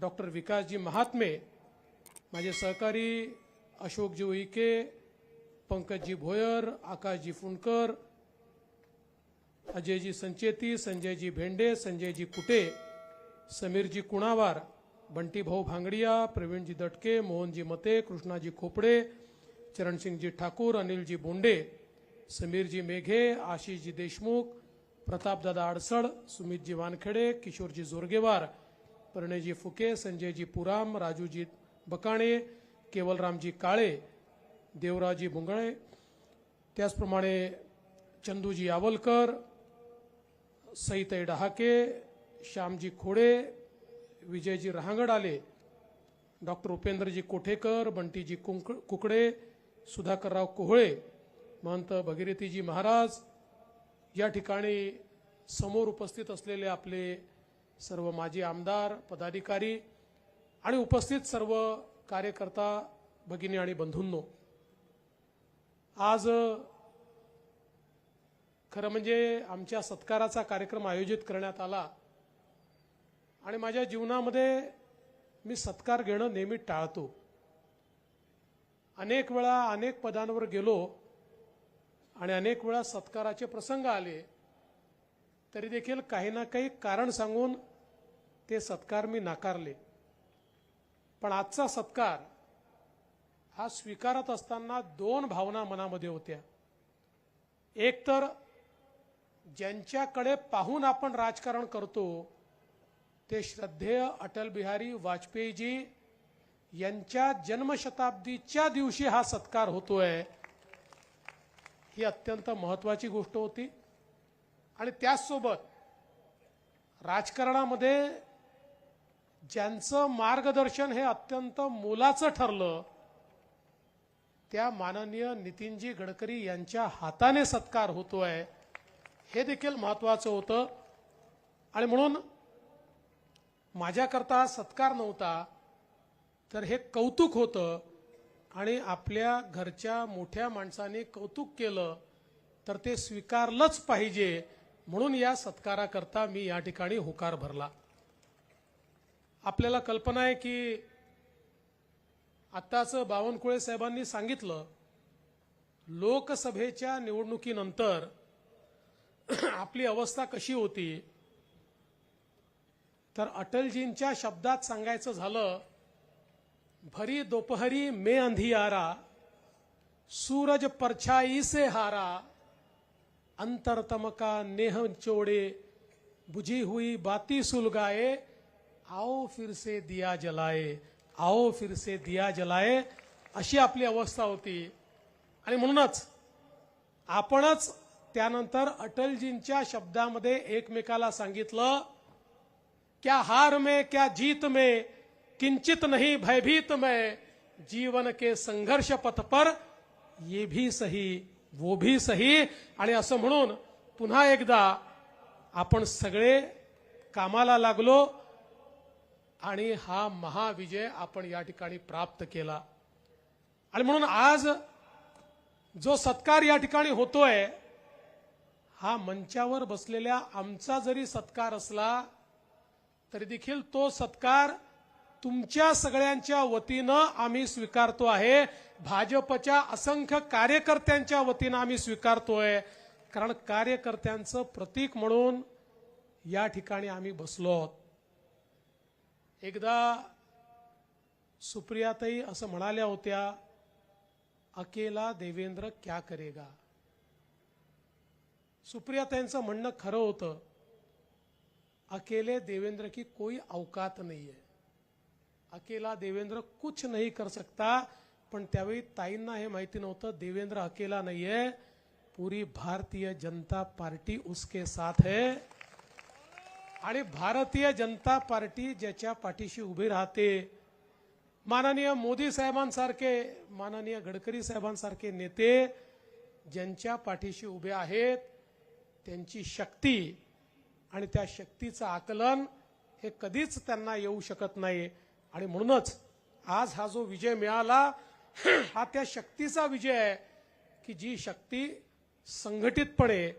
Doctor विकासजी महात्मे, माझे सहकारी अशोकजी उईके, पंकजजी भोयर, आकाशजी फुंडकर, अजयजी संचेती, संजयजी भेंडे संजय संजयजी कुटे, समीरजी कुणावार, बंटीभाऊ भांगडिया, प्रवीणजी दटके, मोहनजी मते, कृष्णाजी खोपडे चरण चरणसिंगजी ठाकूर, अनिलजी बोंडे, समीरजी मेघे, आशिषजी देशमुख, प्रतापदादा अडसळ सुमितजी वानखेडे, किशोरजी जोरगेवार प्रणयजी फुके संजयजी पुराम राजूजी बकाणे केवलरामजी काळे देवराजी भुंगळे त्याचप्रमाणे चंदूजी आवलकर सईताई डहाके श्यामजी खोडे विजयजी रहांगडाले डॉक्टर उपेंद्रजी कोठेकर बंटीजी कुंक कुकडे सुधाकरराव कोहळे महंत भगीरथीजी महाराज या ठिकाणी समोर उपस्थित असलेले आपले सर्व माजी आमदार पदाधिकारी आणि उपस्थित सर्व कार्यकर्ता भगिनी आणि बंधूंनो आज खरं म्हणजे आमच्या सत्काराचा कार्यक्रम आयोजित करण्यात आला आणि माझ्या जीवनामध्ये मी सत्कार घेणं नेहमी टाळतो. अनेक वेळा अनेक पदांवर गेलो आणि अनेक वेळा सत्काराचे प्रसंग आले तरी देखील काही ना काही कारण सांगून ते सत्कार मी नाकारले. पण आजचा सत्कार हा स्वीकारत असताना दोन भावना मनामध्ये होत्या. एक तर ज्यांच्याकडे पाहून आपण राजकारण करतो ते श्रद्धेय अटल बिहारी वाजपेयीजी यांच्या जन्मशताब्दीच्या दिवशी हा सत्कार होतोय ही अत्यंत महत्वाची गोष्ट होती. आणि त्याचसोबत राजकारणामध्ये ज्यांचं मार्गदर्शन हे अत्यंत मोलाचं ठरलं त्या माननीय नितीनजी गडकरी यांच्या हाताने सत्कार होतोय हे देखील महत्वाचं होतं. आणि म्हणून माझ्याकरता सत्कार नव्हता तर हे कौतुक होतं. आणि आपल्या घरच्या मोठ्या माणसाने कौतुक केलं तर ते स्वीकारलंच पाहिजे म्हणून या सत्काराकरता मी या ठिकाणी होकार भरला. आपल्याला कल्पना आहे की आत्ताच बावनकुळे साहेबांनी सांगितलं लोकसभेच्या निवडणुकीनंतर आपली अवस्था कशी होती? तर अटलजींच्या शब्दात सांगायचं झालं भरी दोपहरी में अंधियारा सूरज परछाई से हारा अंतरतमका नेह चोड़े बुझी हुई बाती सुलगाए आओ फिर से दिया जलाए आओ फिर से दिया जलाए अशी आपली अवस्था होती. आणि म्हणूनच आपणच त्यानंतर अटलजींच्या शब्दामध्ये एकमेकाला सांगितलं क्या हार में क्या जीत में किंचित नहीं भयभीत में जीवन के संघर्ष पथ पर ये भी सही वो भी सही. आणि असं म्हणून पुन्हा एकदा आपण सगळे कामाला लागलो आणि हा महाविजय आपण या ठिकाणी प्राप्त केला. आणि म्हणून आज जो सत्कार या ठिकाणी होतोय हा मंचावर बसलेल्या आमचा जरी सत्कार असला तरी देखील तो सत्कार तुमच्या सगळ्यांच्या वतीनं आम्ही स्वीकारतो आहे. भाजपच्या असंख्य कार्यकर्त्यांच्या वतीनं आम्ही स्वीकारतोय. कारण कार्यकर्त्यांचं प्रतीक म्हणून या ठिकाणी आम्ही बसलो आहोत. एकदा सुप्रियाताई असं म्हणाल्या होत्या, अकेला देवेंद्र क्या करेगा? सुप्रियाताईंचं म्हणणं खरं होतं, अकेले देवेंद्र की कोई अवकात नहीं है. अकेला देवेंद्र कुछ नहीं कर सकता, पण त्यावेळी ताईंना हे माहिती नव्हतं, देवेंद्र अकेला नहीं है, पूरी भारतीय जनता पार्टी उसके साथ है. आणि भारतीय जनता पार्टी ज्याच्या पाठीशी उभी राहते माननीय मोदी साहेबांसारखे माननीय गडकरी साहेबांसारखे नेते ज्यांच्या पाठीशी उभे आहेत त्यांची शक्ती आणि त्या शक्तीचं आकलन हे कधीच त्यांना येऊ शकत नाही. आणि म्हणूनच आज हा जो विजय मिळाला हा त्या शक्तीचा विजय आहे की जी शक्ती संघटितपणे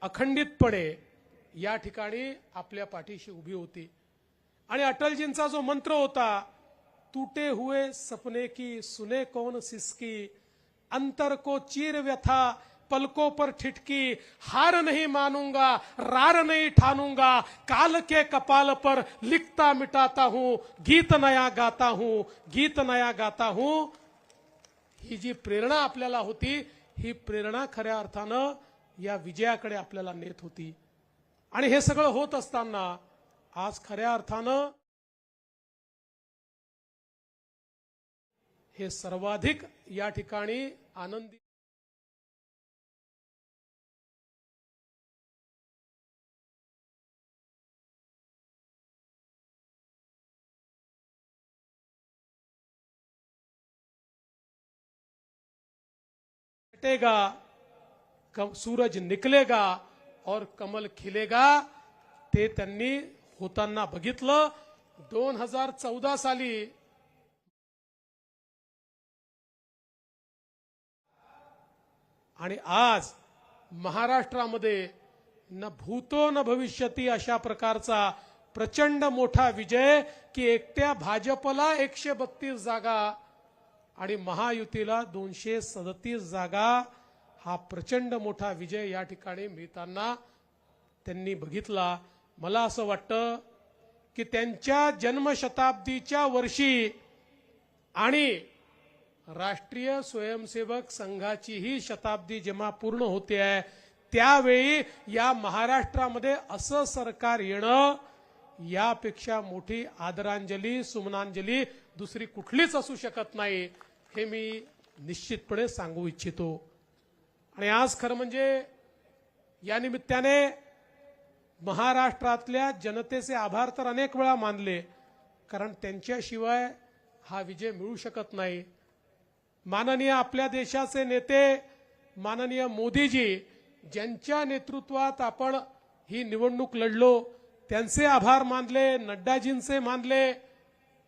अखंडितपणे या ठिकाणी आपल्या पाठीशी उभी होती. आणि अटलजींचा जो मंत्र होता तुटे हुए सपने की सुने कौन सिसकी अंतर को चीर व्यथा पलकों पर ठिठकी हार नहीं मानूंगा रार नहीं ठानूंगा काल के कपाल पर लिखता मिटाता हूं गीत नया गाता हूं गीत नया गाता हूं। ही जी प्रेरणा आपल्याला होती ही प्रेरणा खऱ्या अर्थानं या विजयाकडे आपल्याला नेत होती. आणि हे सगळं होत असताना आज खऱ्या अर्थानं हे सर्वाधिक या ठिकाणी आनंदी भेटेगा सूरज निकलेगा और कमल खिलेगा ते त्यांनी होताना बघितलं. दोन हजार चौदा साली आणि आज महाराष्ट्रामध्ये न भूतो न भविष्यती अशा प्रकारचा प्रचंड मोठा विजय की एकट्या भाजपला एकशे बत्तीस जागा आणि महायुतीला दोनशे सदतीस जागा हा प्रचंड मोठा विजय या ठिकाणी मिळताना त्यांनी बघितला. मला असं वाटतं की त्यांच्या जन्मशताब्दीच्या वर्षी आणि राष्ट्रीय स्वयंसेवक संघाचीही शताब्दी जेव्हा पूर्ण होते आहे त्यावेळी या महाराष्ट्रामध्ये असं सरकार येणं यापेक्षा मोठी आदरांजली सुमनांजली दुसरी कुठलीच असू शकत नाही हे मी निश्चितपणे सांगू इच्छितो. आणि आज खरं म्हणजे या निमित्ताने महाराष्ट्रातल्या जनतेचे आभार तर अनेक वेळा मानले कारण त्यांच्याशिवाय हा विजय मिळू शकत नाही. माननीय आपल्या देशाचे नेते माननीय मोदीजी ज्यांच्या नेतृत्वात आपण ही निवडणूक लढलो त्यांचे आभार मानले नड्डाजींचे मानले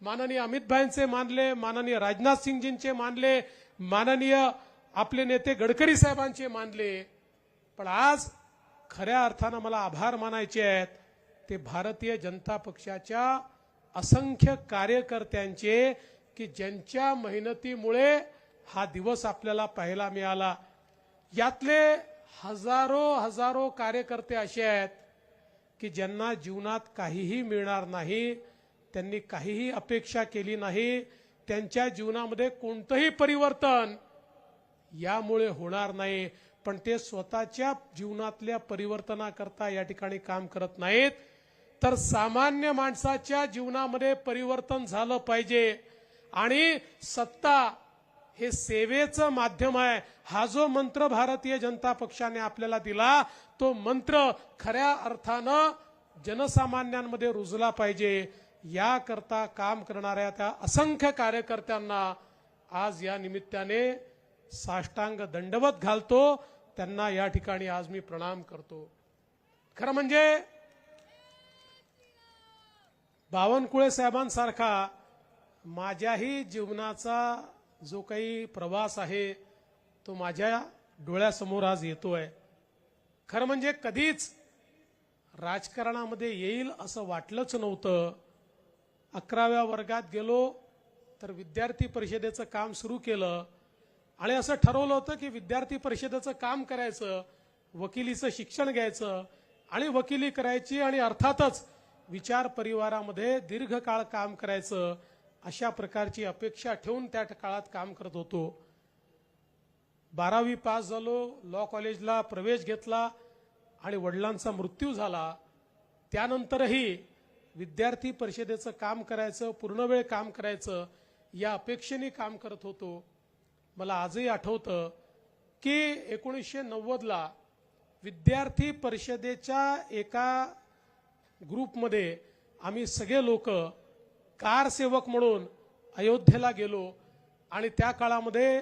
माननीय अमित भाईंचे मानले माननीय राजनाथ सिंगजींचे मानले माननीय आपले नेते गडकरी साहेबांचे मानले पण आज खऱ्या अर्थानं मला आभार मानायचे आहेत ते भारतीय जनता पक्षाच्या असंख्य कार्यकर्त्यांचे की ज्यांच्या मेहनतीमुळे हा दिवस आपल्याला पाहायला मिळाला. यातले हजारो हजारो कार्यकर्ते असे आहेत की ज्यांना जीवनात काहीही मिळणार नाही त्यांनी काहीही अपेक्षा केली नाही त्यांच्या जीवनामध्ये कोणतंही परिवर्तन यामुळे होणार नाही. पण ते स्वतःच्या जीवनातल्या परिवर्तनाकरता या ठिकाणी काम करत नाहीत. तर सामान्य माणसाच्या जीवनामध्ये परिवर्तन झालं पाहिजे. आणि सत्ता हे सेवेचं माध्यम आहे. हा जो मंत्र भारतीय जनता पक्षाने आपल्याला दिला तो मंत्र खऱ्या अर्थानं जनसामान्यांमध्ये रुजला पाहिजे. याकरता काम करणाऱ्या त्या असंख्य कार्यकर्त्यांना आज या निमित्ताने साष्टांग दंडवत घालतो त्यांना या ठिकाणी आज मी प्रणाम करतो. खरं म्हणजे बावनकुळे साहेबांसारखा माझ्याही जीवनाचा जो काही प्रवास आहे तो माझ्या डोळ्यासमोर आज येतोय. खरं म्हणजे कधीच राजकारणामध्ये येईल असं वाटलंच नव्हतं. अकराव्या वर्गात गेलो तर विद्यार्थी परिषदेचं काम सुरू केलं आणि असं ठरवलं होतं की विद्यार्थी परिषदेचं काम करायचं वकिलीचं शिक्षण घ्यायचं आणि वकिली करायची आणि अर्थातच विचार परिवारामध्ये दीर्घकाळ काम करायचं अशा प्रकारची अपेक्षा ठेवून त्या काळात काम करत होतो. बारावी पास झालो लॉ कॉलेजला प्रवेश घेतला आणि वडिलांचा मृत्यू झाला. त्यानंतरही विद्यार्थी परिषदेचं काम करायचं पूर्ण वेळ काम करायचं या अपेक्षेने काम करत होतो. मला आजही आठवतं की एकोणीसशे नव्वदला विद्यार्थी परिषदेच्या एका ग्रुपमध्ये आम्ही सगळे लोक कारसेवक म्हणून अयोध्येला गेलो आणि त्या काळामध्ये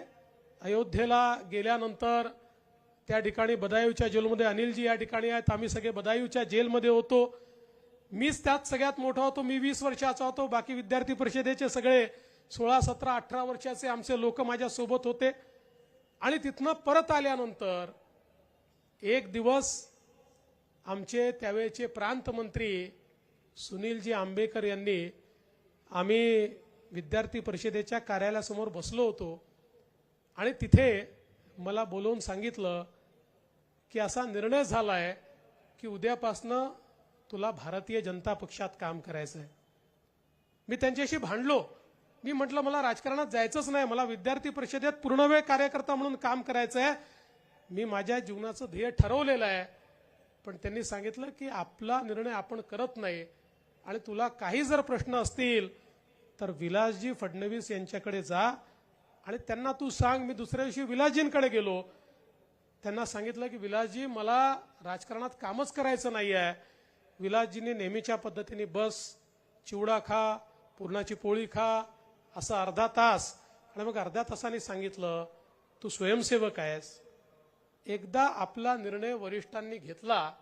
अयोध्येला गेल्यानंतर त्या ठिकाणी बदायूच्या जेलमध्ये अनिलजी या ठिकाणी आहेत आम्ही सगळे बदायूच्या जेलमध्ये होतो. मीच त्यात सगळ्यात मोठा होतो मी वीस वर्षाचा होतो बाकी विद्यार्थी परिषदेचे सगळे सोळा सतरा अठरा वर्षाचे आमचे लोक माझ्या सोबत होते. आणि तिथनं परत आल्यानंतर एक दिवस आमचे त्यावेळेचे प्रांतमंत्री सुनीलजी आंबेकर यांनी आम्ही विद्यार्थी परिषदेच्या कार्यालयासमोर बसलो होतो. आणि तिथे मला बोलवून सांगितलं की असा निर्णय झाला आहे की उद्यापासनं तुला भारतीय जनता पक्षात काम करायचं आहे मी त्यांच्याशी भांडलो. मी म्हटलं मला राजकारणात जायचंच नाही. मला विद्यार्थी परिषदेत पूर्णवेळ कार्यकर्ता म्हणून काम करायचं आहे मी माझ्या जीवनाचं ध्येय ठरवलेलं आहे. पण त्यांनी सांगितलं की आपला निर्णय आपण करत नाही. आणि तुला काही जर प्रश्न असतील तर विलासजी फडणवीस यांच्याकडे जा. आणि त्यांना तू सांग मी दुसऱ्या दिवशी विलासजींकडे गेलो. त्यांना सांगितलं की विलासजी मला राजकारणात कामच करायचं नाही आहे विलासजींनी नेहमीच्या पद्धतीने बस चिवडा खा पुरणाची पोळी खा असं अर्धा तास. आणि मग अर्ध्या तासाने सांगितलं तू स्वयंसेवक आहेस. एकदा आपला निर्णय वरिष्ठांनी घेतला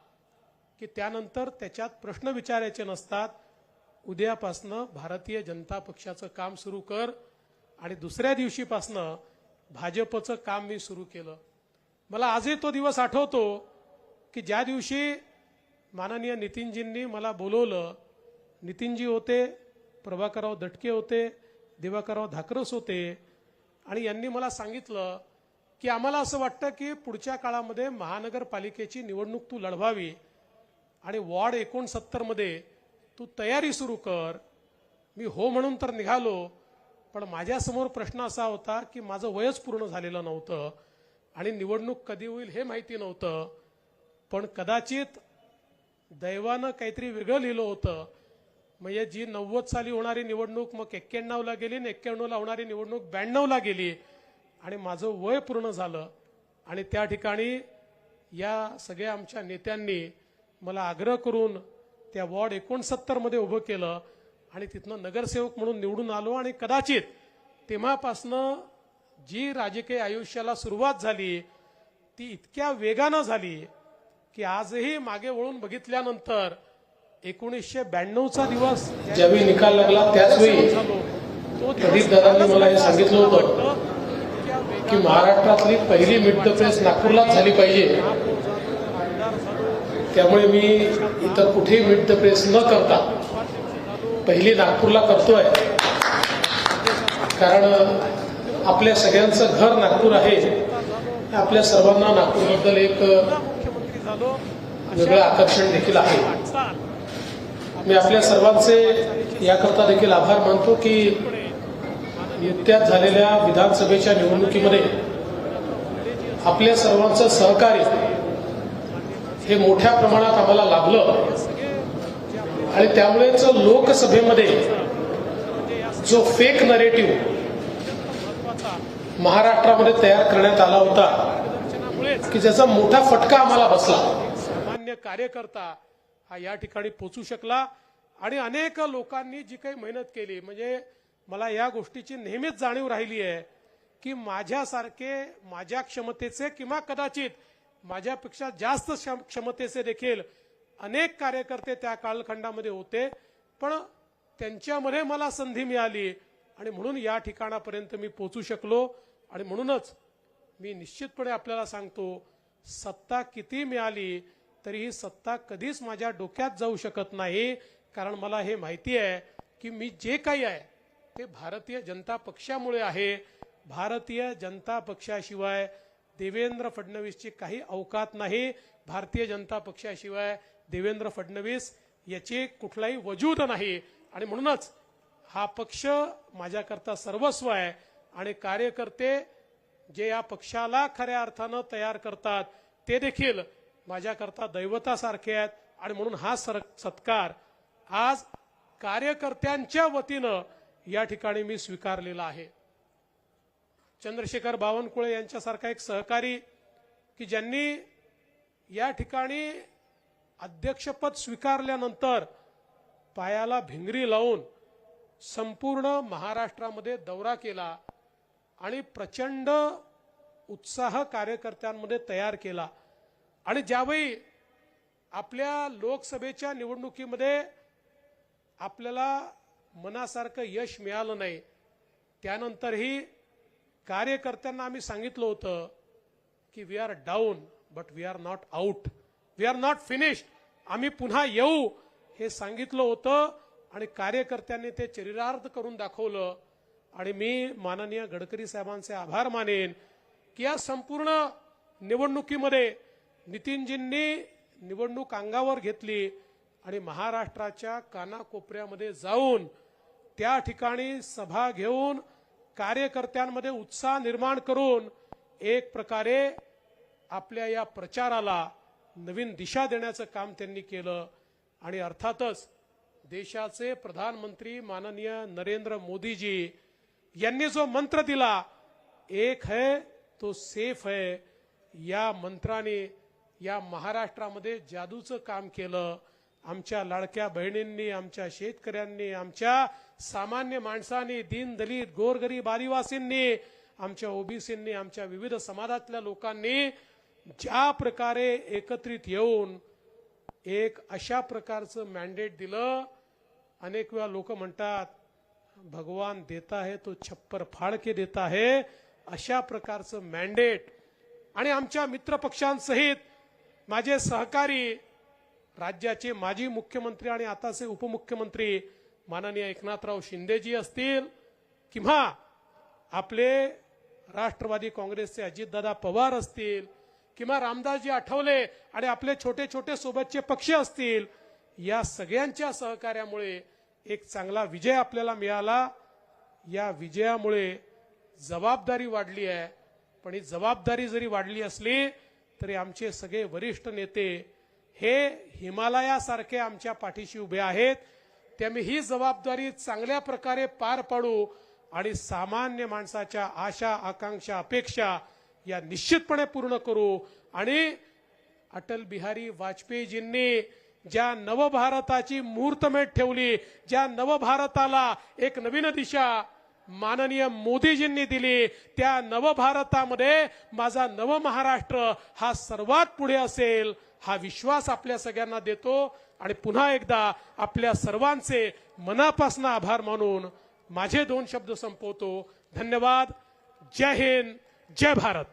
की त्यानंतर त्याच्यात प्रश्न विचारायचे नसतात. उद्यापासनं भारतीय जनता पक्षाचं काम सुरू कर आणि दुसऱ्या दिवशीपासनं भाजपचं काम मी सुरू केलं. मला आजही तो दिवस आठवतो की ज्या दिवशी माननीय नितीनजींनी मला बोलवलं नितीनजी होते प्रभाकरराव दटके होते दिवाकरराव धाकरस होते. आणि यांनी मला सांगितलं की आम्हाला असं वाटतं की पुढच्या काळामध्ये महानगरपालिकेची निवडणूक तू लढवावी आणि वॉर्ड एकोणसत्तरमध्ये तू तयारी सुरू कर. मी हो म्हणून तर निघालो पण माझ्यासमोर प्रश्न असा होता की माझं वयच पूर्ण झालेलं नव्हतं आणि निवडणूक कधी होईल हे माहिती नव्हतं. पण कदाचित दैवानं काहीतरी वेगळं लिहिलं होतं. म्हणजे जी नव्वद साली होणारी निवडणूक मग एक्क्याण्णवला गेली आणि एक्क्याण्णवला होणारी निवडणूक ब्याण्णवला गेली आणि माझं वय पूर्ण झालं. आणि त्या ठिकाणी या सगळ्या आमच्या नेत्यांनी मला आग्रह करून त्या वॉर्ड एकोणसत्तरमध्ये उभं केलं आणि तिथनं नगरसेवक म्हणून निवडून आलो आणि कदाचित तेव्हापासनं जी राजकीय आयुष्याला सुरुवात झाली ती इतक्या वेगानं झाली की आजही मागे वळून बघितल्यानंतर एकोणीसशे ब्याण्णवचा दिवस ज्यावेळी निकाल लागला त्याचवेळी तो प्रदीप दादांनी मला हे सांगितलं होतं की महाराष्ट्रातली पहिली मिड द प्रेस नागपूरलाच झाली पाहिजे. त्यामुळे मी इतर कुठेही मिड द प्रेस न करता पहिली नागपूरला करतोय. कारण आपल्या सगळ्यांचं घर नागपूर आहे. आपल्या सर्वांना नागपूरबद्दल एक वेगळं आकर्षण देखील आहे. मी आपल्या सर्वांचे याकरता देखील आभार मानतो की नुकत्याच झालेल्या विधानसभेच्या निवडणुकीमध्ये आपल्या सर्वांचं सहकार्य हे मोठ्या प्रमाणात आम्हाला लाभलं. आणि त्यामुळेच लोकसभेमध्ये जो फेक नरेटिव्ह महाराष्ट्रामध्ये तयार करण्यात आला होता की ज्याचा मोठा फटका आम्हाला बसला. सामान्य कार्यकर्ता हा या ठिकाणी पोचू शकला. आणि अनेक लोकांनी जी काही मेहनत केली म्हणजे मला या गोष्टीची नेहमीच जाणीव राहिली आहे की माझ्यासारखे माझ्या क्षमतेचे किंवा कदाचित माझ्यापेक्षा जास्त क्षम- क्षमतेचे देखील अनेक कार्यकर्ते त्या कालखंडामध्ये होते. पण त्यांच्यामध्ये मला संधी मिळाली आणि म्हणून या ठिकाणापर्यंत मी पोचू शकलो. आणि म्हणूनच मी निश्चितपणे आपल्याला सांगतो सत्ता किती मिळाली तरी ही सत्ता कधीच माझ्या डोक्यात जाऊ शकत नाही. कारण मला हे माहिती आहे की मी जे काही आहे ते भारतीय जनता पक्षामुळे आहे. भारतीय जनता पक्षाशिवाय देवेंद्र फडणवीसची काही अवकात नाही. भारतीय जनता पक्षाशिवाय देवेंद्र फडणवीस याचे कुठलाही वजूद नाही. आणि म्हणूनच हा पक्ष माझ्याकरता सर्वस्व आहे आणि कार्यकर्ते जे या पक्षाला खऱ्या अर्थानं तयार करतात ते देखील माझ्याकरता दैवतासारखे आहेत आणि म्हणून हा सर सत्कार आज कार्यकर्त्यांच्या वतीनं या ठिकाणी मी स्वीकारलेला आहे. चंद्रशेखर बावनकुळे यांच्यासारखा एक सहकारी की ज्यांनी या ठिकाणी अध्यक्षपद स्वीकारल्यानंतर पायाला भिंगरी लावून संपूर्ण महाराष्ट्रामध्ये दौरा केला आणि प्रचंड उत्साह कार्यकर्त्यांमध्ये तयार केला. आणि ज्यावेळी आपल्या लोकसभेच्या निवडणुकीमध्ये आपल्याला मनासारखं यश मिळालं नाही त्यानंतरही कार्यकर्त्यांना आम्ही सांगितलं होतं की we are down but we are not out we are not finished आम्ही पुन्हा येऊ हे सांगितलं होतं आणि कार्यकर्त्यांनी ते चरितार्थ करून दाखवलं. आणि मी माननीय गडकरी साहेबांचे आभार मानेन की या संपूर्ण निवडणुकीमध्ये नितीनजींनी निवडणूक अंगावर घेतली आणि महाराष्ट्राच्या कानाकोपऱ्यामध्ये जाऊन त्या ठिकाणी सभा घेऊन कार्यकर्त्यांमध्ये उत्साह निर्माण करून एक प्रकारे आपल्या या प्रचाराला नवीन दिशा देण्याचं काम त्यांनी केलं. आणि अर्थातच देशाचे प्रधानमंत्री माननीय नरेंद्र मोदीजी यांनी जो मंत्र दिला एक है तो सेफ है या मंत्राने या महाराष्ट्रामध्ये जादूचं काम केलं. आमच्या लाडक्या बहिणींनी आमच्या शेतकऱ्यांनी आमच्या सामान्य माणसांनी दीनदलित गोरगरीब आदिवासींनी आमच्या ओबीसींनी आमच्या विविध समाजातल्या लोकांनी ज्या प्रकारे एकत्रित येऊन एक अशा प्रकारचं मॅन्डेट दिलं. अनेक वेळा लोक म्हणतात भगवान देता है तो छप्पर फाळके देता है अशा प्रकारचं मॅन्डेट आणि आमच्या मित्रपक्षांसहित माझे सहकारी राज्याचे माजी मुख्यमंत्री आणि आताचे उपमुख्यमंत्री माननीय एकनाथराव शिंदेजी असतील किंवा आपले राष्ट्रवादी काँग्रेसचे अजितदादा पवार असतील किंवा रामदासजी आठवले आणि आपले छोटे छोटे सोबतचे पक्ष असतील या सगळ्यांच्या सहकार्यामुळे एक चांगला विजय आपल्याला मिळाला. या विजयामुळे जबाबदारी वाढली आहे. पण ही जबाबदारी जरी वाढली असली तरी आमचे सगळे वरिष्ठ नेते हे हिमालयासारखे आमच्या पाठीशी उभे आहेत. त्यामुळे ही जबाबदारी चांगल्या प्रकारे पार पाडू आणि सामान्य माणसाच्या आशा आकांक्षा अपेक्षा या निश्चितपणे पूर्ण करू. आणि अटल बिहारी वाजपेयीजींनी ज्या नवभारताची मुहूर्तमेट ठेवली ज्या नवभारताला एक नवीन दिशा माननीय मोदीजींनी दिली. त्या नवभारतामध्ये माझा नव महाराष्ट्र हा सर्वात पुढे असेल हा विश्वास आपल्या सगळ्यांना देतो. आणि पुन्हा एकदा आपल्या सर्वांचे मनापासून आभार मानून माझे दोन शब्द संपवतो. धन्यवाद. जय हिंद. जय भारत.